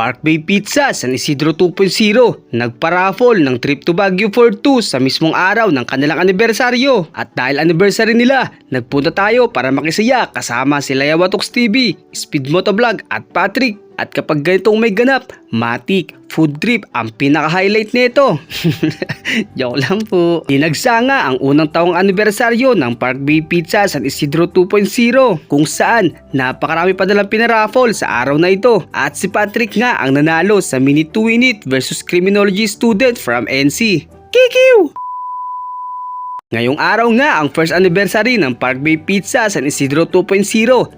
Park Bay Pizza San Isidro 2.0 nagpa-raffle ng trip to Baguio for 2 sa mismong araw ng kanilang anibersaryo. At dahil anniversary nila, nagpunta tayo para makisaya kasama sila Yawatox TV, Speed Motovlog at Patrick. At kapag ganitong may ganap, matik, food trip ang pinaka-highlight nito. Joke lang po. Dinagsa nga ang unang taong anibersaryo ng Park Bay Pizza San Isidro 2.0 kung saan napakarami pa nalang pinaraffle sa araw na ito. At si Patrick nga ang nanalo sa mini 2 Init versus Criminology student from NC. Kikiw! Ngayong araw nga ang first anniversary ng Park Bay Pizza San Isidro 2.0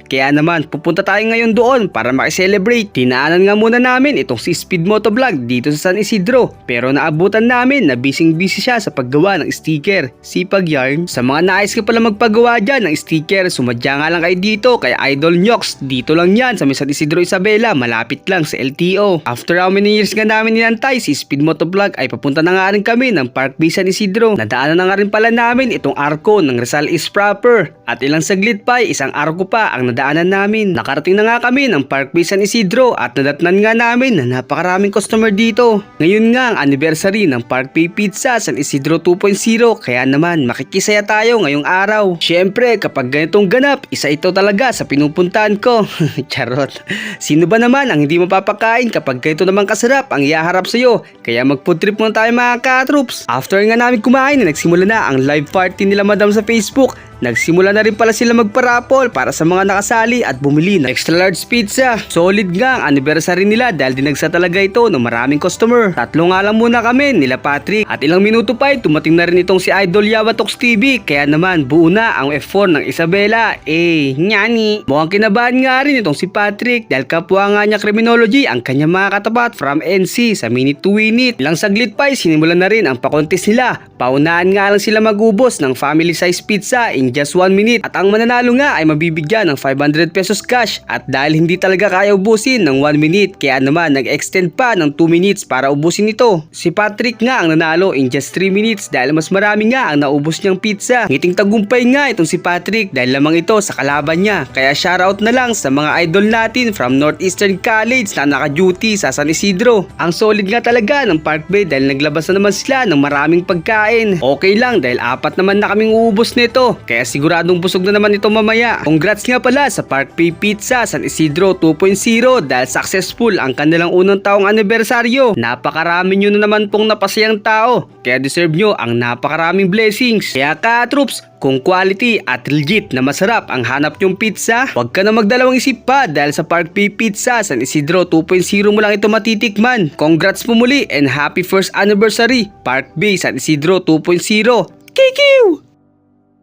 kaya naman pupunta tayo ngayon doon para makiselebrate. Tinaanan nga muna namin itong si Speed Motovlog dito sa San Isidro pero naabutan namin na busy busy siya sa paggawa ng sticker. Sipag yarn. Sa mga nais ka pala magpagawa dyan ng sticker sumadya nga lang kayo dito kay Idol Nyox. Dito lang yan sa San Isidro Isabela malapit lang sa LTO. After how many years nga namin ninantay si Speed Motovlog ay papunta na nga rin kami ng Park Bay San Isidro. Nadaanan na nga rin pala namin itong arko ng Rizal East proper. At ilang saglit pa, isang arko pa ang nadaanan namin. Nakarating na nga kami ng Park Bay San Isidro at nadatnan nga namin na napakaraming customer dito. Ngayon nga ang anniversary ng Park Bay Pizza San Isidro 2.0 kaya naman makikisaya tayo ngayong araw. Siyempre kapag ganitong ganap, isa ito talaga sa pinupuntahan ko. Charot. Sino ba naman ang hindi mapapakain kapag ganito naman kasarap ang ihaharap sa'yo? Kaya mag-food trip muna tayo mga ka-troops. After nga namin kumain, nagsimula na ang live party nila madam sa Facebook. Nagsimula na rin pala sila magparapol para sa mga nakasali at bumili ng extra large pizza. Solid nga ang anniversary nila dahil dinagsa talaga ito ng maraming customer. Tatlo nga lang muna kami nila Patrick at ilang minuto pa ay tumating na rin itong si Idol Yawatox TV kaya naman buo na ang F4 ng Isabela. Eh, nyani. Mukhang kinabahan nga rin itong si Patrick dahil kapwa nga niya criminology ang kanya mga katapat from NC sa minute to win it. Ilang saglit pa ay sinimulan na rin ang pakontes nila. Paunahan nga lang sila magubos ng family size pizza in just 1 minute at ang mananalo nga ay mabibigyan ng 500 pesos cash at dahil hindi talaga kaya ubusin ng 1 minute kaya naman nag-extend pa ng 2 minutes para ubusin ito. Si Patrick nga ang nanalo in just 3 minutes dahil mas marami nga ang naubos niyang pizza. Ngiting tagumpay nga itong si Patrick dahil lamang ito sa kalaban niya. Kaya shoutout na lang sa mga idol natin from Northeastern College na naka-duty sa San Isidro. Ang solid nga talaga ng Park Bay dahil naglabas na naman sila ng maraming pagkain. Okay lang dahil apat naman na kaming uubos nito. Kaya siguradong busog na naman ito mamaya. Congrats nga pala sa Park Bay Pizza San Isidro 2.0 dahil successful ang kanilang unang taong anibersaryo. Napakarami nyo na naman pong napasayang tao. Kaya deserve nyo ang napakaraming blessings. Kaya ka troops, kung quality at legit na masarap ang hanap nyong pizza, huwag ka na magdalawang isip pa dahil sa Park Bay Pizza San Isidro 2.0 mo lang ito matitikman. Congrats po muli and happy first anniversary Park Bay San Isidro 2.0